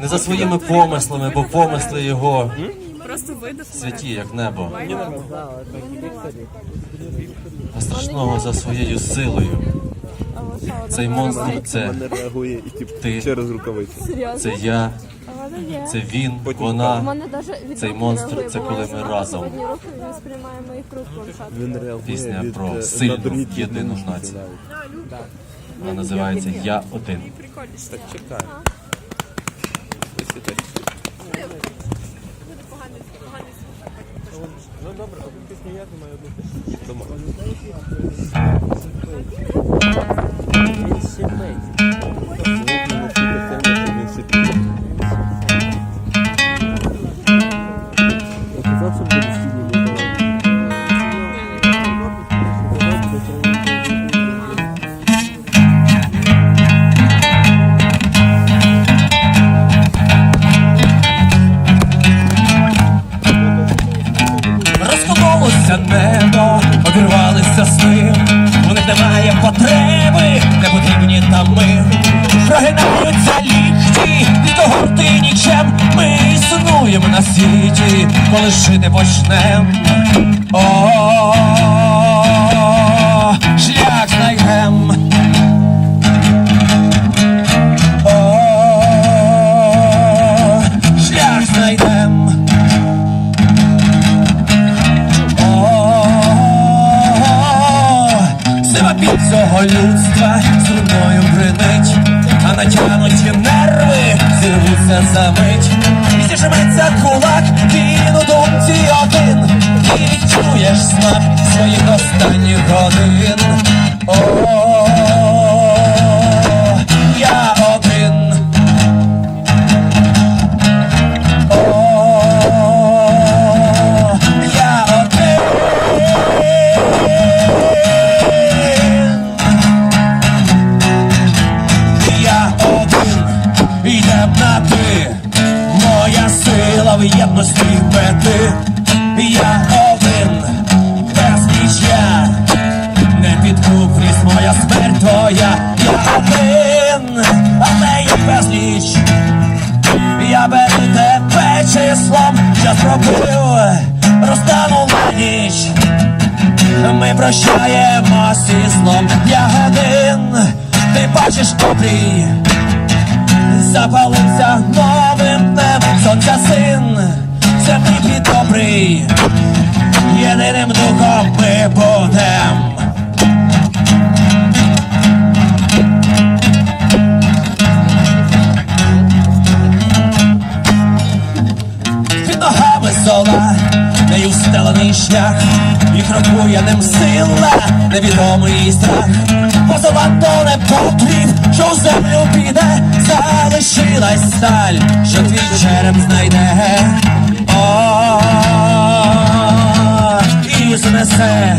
Не за своїми помислами, бо помисли його Просто святі, як небо. А страшного за своєю силою. Цей монстр це Ти. через рукавиці. це я, це він, вона. Цей монстр це коли ми разом. Пісня про е, сильну, єдину націю. Вона називається Я один. Так, чекай. Ну добре, одну пісню я думаю, одну пісню. Дома. Сни. У них немає потреби, не потрібні там ми. Прогинаються ліхті, гурти нічем. Ми існуємо на світі, коли жити почнем. О, людства струною бринить, а натягнуті нерви зірвуться за мить. І зіжметься кулак, він у думці один, і відчуєш смак своїх останніх годин. Єдності мети. Я один, безліч я, не підкуплюсь моя смерть твоя. Я один, але є безліч. Я беру тебе числом, що зробив, розтану на ніч. Ми прощаємось із сном Я один, ти бачиш обрій Запалився новим днем Сонця син, землі під добрий Єдиним духом ми будем під ногами зола, нею встелений шлях, і крокує ним сила, невідомий страх. Позола то не потріб, що в землю піде, залишилась сталь, що твій череп знайде. Знесе.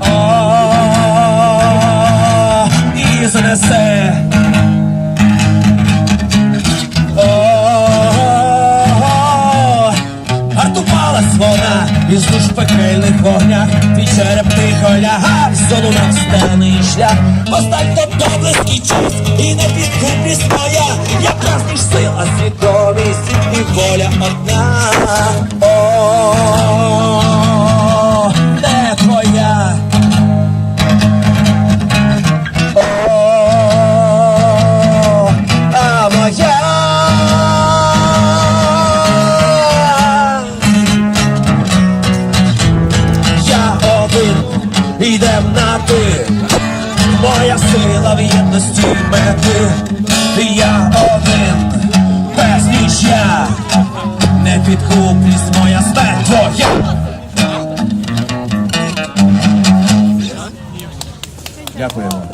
О, і знесе. О, Артупалась вона із душ пекельних вогнях, твій череп тихо лягав, золунав стений шлях. Постань то доблеский час і не підкупність моя, як ніж сила, свідомість і воля одна. моя сила в єдності мети, я один, безліч я, не підкупність моя смерть твоя. Дякую.